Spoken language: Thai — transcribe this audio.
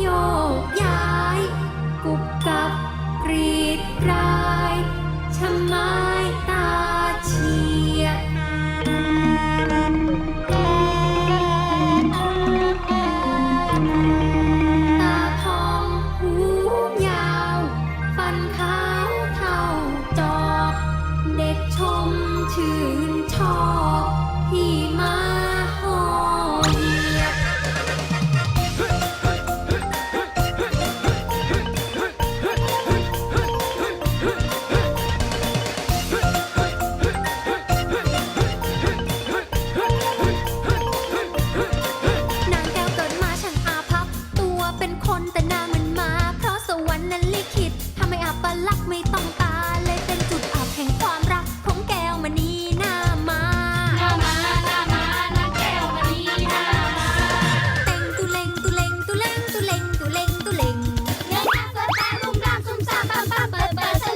โยกย้าย กุบกับกรีดกรายชะไม้ตาเฉียดตาพองหูยาว ฟันขาวเท่าจอก เด็กชมชื่นชอบ เป็นคนแต่หน้าเหมือนหมา เพราะสวรรค์นั้นลิขิตทำให้อัปลักษ์ไม่ต้องตา เลยเป็นจุดอับแห่งความรักของแก้วมณีหน้ามาหน้ามาหน้ามาหน้าแก้วมณีหน้ามาเต็งตุเลงตุเลงตุเลงตุเลงตุเลงตุเลงเงยหน้าเปิดตาลุ่มรามซุ่มซ่ามปั๊มปั๊มเปิดเปิดส